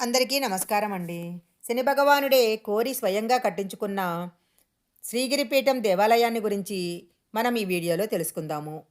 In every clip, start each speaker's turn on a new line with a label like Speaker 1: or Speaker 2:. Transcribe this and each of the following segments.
Speaker 1: అందరికీ నమస్కారం అండి శని భగవానుడే కోరి స్వయంగా కట్టించుకున్న శ్రీగిరిపీఠం దేవాలయాన్ని గురించి మనం ఈ వీడియోలో తెలుసుకుందాము.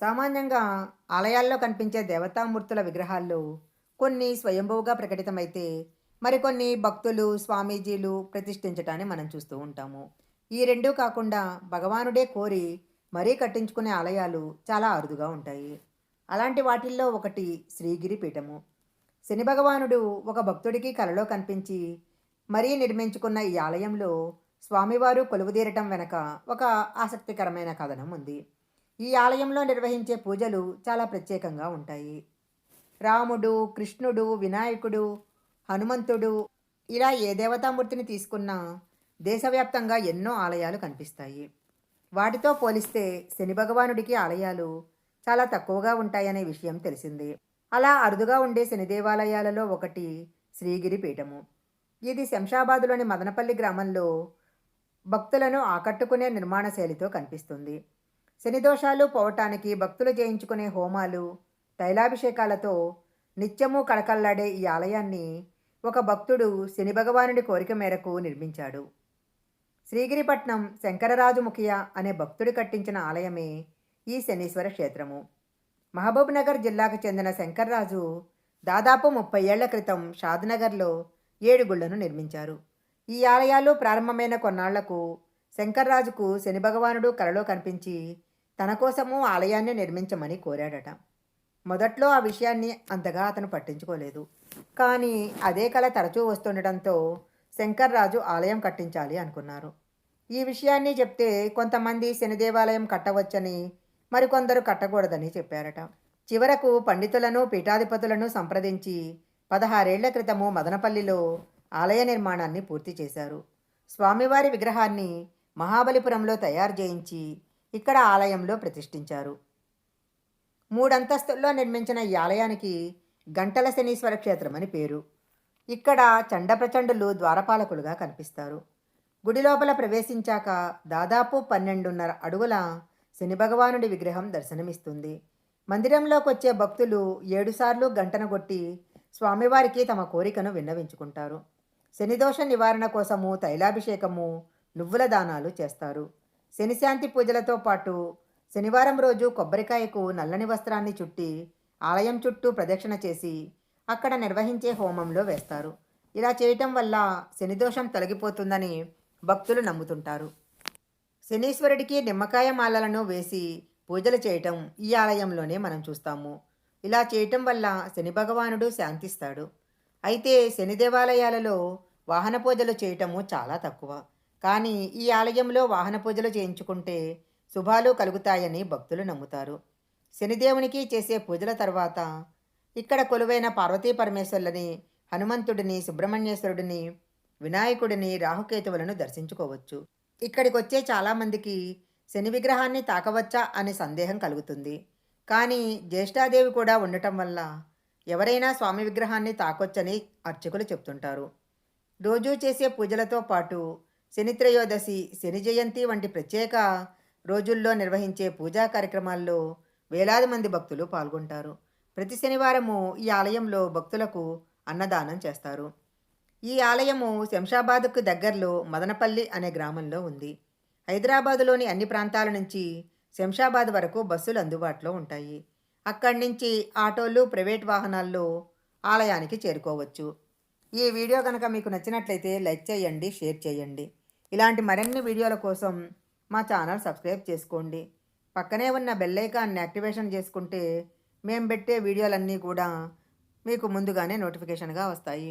Speaker 1: సామాన్యంగా ఆలయాల్లో కనిపించే దేవతామూర్తుల విగ్రహాల్లో కొన్ని స్వయంభువుగా ప్రకటితమైతే మరికొన్ని భక్తులు స్వామీజీలు ప్రతిష్ఠించటాన్ని మనం చూస్తూ ఉంటాము. ఈ రెండూ కాకుండా భగవానుడే కోరి మరీ కట్టించుకునే ఆలయాలు చాలా అరుదుగా ఉంటాయి. అలాంటి వాటిల్లో ఒకటి శ్రీగిరి పీఠము శని భగవానుడు ఒక భక్తుడికి కలలో కనిపించి మరీ నిర్మించుకున్న ఈ ఆలయంలో స్వామివారు కొలువుదీరటం వెనక ఒక ఆసక్తికరమైన కథనం ఉంది. ఈ ఆలయంలో నిర్వహించే పూజలు చాలా ప్రత్యేకంగా ఉంటాయి. రాముడు కృష్ణుడు వినాయకుడు హనుమంతుడు ఇలా ఏ దేవతామూర్తిని తీసుకున్నా దేశవ్యాప్తంగా ఎన్నో ఆలయాలు కనిపిస్తాయి. వాటితో పోలిస్తే శని భగవానుడికి ఆలయాలు చాలా తక్కువగా ఉంటాయనే విషయం తెలిసిందే. అలా అరుదుగా ఉండే శని దేవాలయాలలో ఒకటి శ్రీగిరి పీఠము ఇది శంషాబాదులోని మదనపల్లి గ్రామంలో భక్తులను ఆకట్టుకునే నిర్మాణ శైలితో కనిపిస్తుంది. శని దోషాలు పోవటానికి భక్తులు చేయించుకునే హోమాలు తైలాభిషేకాలతో నిత్యము కళకళ్ళాడే ఈ ఆలయాన్ని ఒక భక్తుడు శని భగవానుడి కోరిక మేరకు నిర్మించాడు. శ్రీగిరిపట్నం శంకరరాజు ముఖియ అనే భక్తుడు కట్టించిన ఆలయమే ఈ శనీశ్వర క్షేత్రము. మహబూబ్నగర్ జిల్లాకు చెందిన శంకర్రాజు దాదాపు ముప్పై ఏళ్ళ క్రితం షాద్నగర్లో ఏడు గుళ్ళను నిర్మించారు. ఈ ఆలయాలు ప్రారంభమైన కొన్నాళ్ళకు శంకర్రాజుకు శని భగవానుడు కలలో కనిపించి తన కోసము ఆలయాన్ని నిర్మించమని కోరాడట. మొదట్లో ఆ విషయాన్ని అంతగా అతను పట్టించుకోలేదు. కానీ అదే కళ తరచూ వస్తుండటంతో శంకర్రాజు ఆలయం కట్టించాలి అనుకున్నారు. ఈ విషయాన్ని చెప్తే కొంతమంది శని దేవాలయం కట్టవచ్చని మరికొందరు కట్టకూడదని చెప్పారట. చివరకు పండితులను పీఠాధిపతులను సంప్రదించి పదహారేళ్ళ క్రితము మదనపల్లిలో ఆలయ నిర్మాణాన్ని పూర్తి చేశారు. స్వామివారి విగ్రహాన్ని మహాబలిపురంలో తయారు చేయించి ఇక్కడ ఆలయంలో ప్రతిష్ఠించారు. మూడంతస్తుల్లో నిర్మించిన ఈ ఆలయానికి గంటల శనీశ్వర క్షేత్రం అని పేరు. ఇక్కడ చండప్రచండులు ద్వారపాలకులుగా కనిపిస్తారు. గుడి లోపల ప్రవేశించాక దాదాపు పన్నెండున్నర అడుగుల శని భగవానుడి విగ్రహం దర్శనమిస్తుంది. మందిరంలోకి వచ్చే భక్తులు ఏడుసార్లు గంటన కొట్టి స్వామివారికి తమ కోరికను విన్నవించుకుంటారు. శనిదోష నివారణ కోసము తైలాభిషేకము నువ్వుల దానాలు చేస్తారు. శనిశాంతి పూజలతో పాటు శనివారం రోజు కొబ్బరికాయకు నల్లని వస్త్రాన్ని చుట్టి ఆలయం చుట్టూ ప్రదక్షిణ చేసి అక్కడ నిర్వహించే హోమంలో వేస్తారు. ఇలా చేయటం వల్ల శనిదోషం తొలగిపోతుందని భక్తులు నమ్ముతుంటారు. శనీశ్వరుడికి నిమ్మకాయ మాలలను వేసి పూజలు చేయటం ఈ ఆలయంలోనే మనం చూస్తాము. ఇలా చేయటం వల్ల శని భగవానుడు శాంతిస్తాడు. అయితే శని దేవాలయాలలో వాహన పూజలు చేయటము చాలా తక్కువ. కానీ ఈ ఆలయంలో వాహన పూజలు చేయించుకుంటే శుభాలు కలుగుతాయని భక్తులు నమ్ముతారు. శనిదేవునికి చేసే పూజల తర్వాత ఇక్కడ కొలువైన పార్వతీ పరమేశ్వరులని హనుమంతుడిని సుబ్రహ్మణ్యేశ్వరుడిని వినాయకుడిని రాహుకేతువులను దర్శించుకోవచ్చు. ఇక్కడికి వచ్చే చాలామందికి శని విగ్రహాన్ని తాకవచ్చా అనే సందేహం కలుగుతుంది. కానీ జ్యేష్ఠాదేవి కూడా ఉండటం వల్ల ఎవరైనా స్వామి విగ్రహాన్ని తాకొచ్చని అర్చకులు చెప్తుంటారు. రోజూ చేసే పూజలతో పాటు శనిత్రయోదశి శని జయంతి వంటి ప్రత్యేక రోజుల్లో నిర్వహించే పూజా కార్యక్రమాల్లో వేలాది మంది భక్తులు పాల్గొంటారు. ప్రతి శనివారము ఈ ఆలయంలో భక్తులకు అన్నదానం చేస్తారు. ఈ ఆలయము శంషాబాద్కు దగ్గరలో మదనపల్లి అనే గ్రామంలో ఉంది. హైదరాబాదులోని అన్ని ప్రాంతాల నుంచి శంషాబాద్ వరకు బస్సులు అందుబాటులో ఉంటాయి. అక్కడి నుంచి ఆటోలు ప్రైవేట్ వాహనాల్లో ఆలయానికి చేరుకోవచ్చు. ఈ వీడియో కనుక మీకు నచ్చినట్లయితే లైక్ చేయండి షేర్ చేయండి. ఇలాంటి మరిన్ని వీడియోల కోసం మా ఛానల్ సబ్స్క్రైబ్ చేసుకోండి. పక్కనే ఉన్న బెల్లైకాన్ని యాక్టివేషన్ చేసుకుంటే మేము పెట్టే వీడియోలన్నీ కూడా మీకు ముందుగానే నోటిఫికేషన్గా వస్తాయి.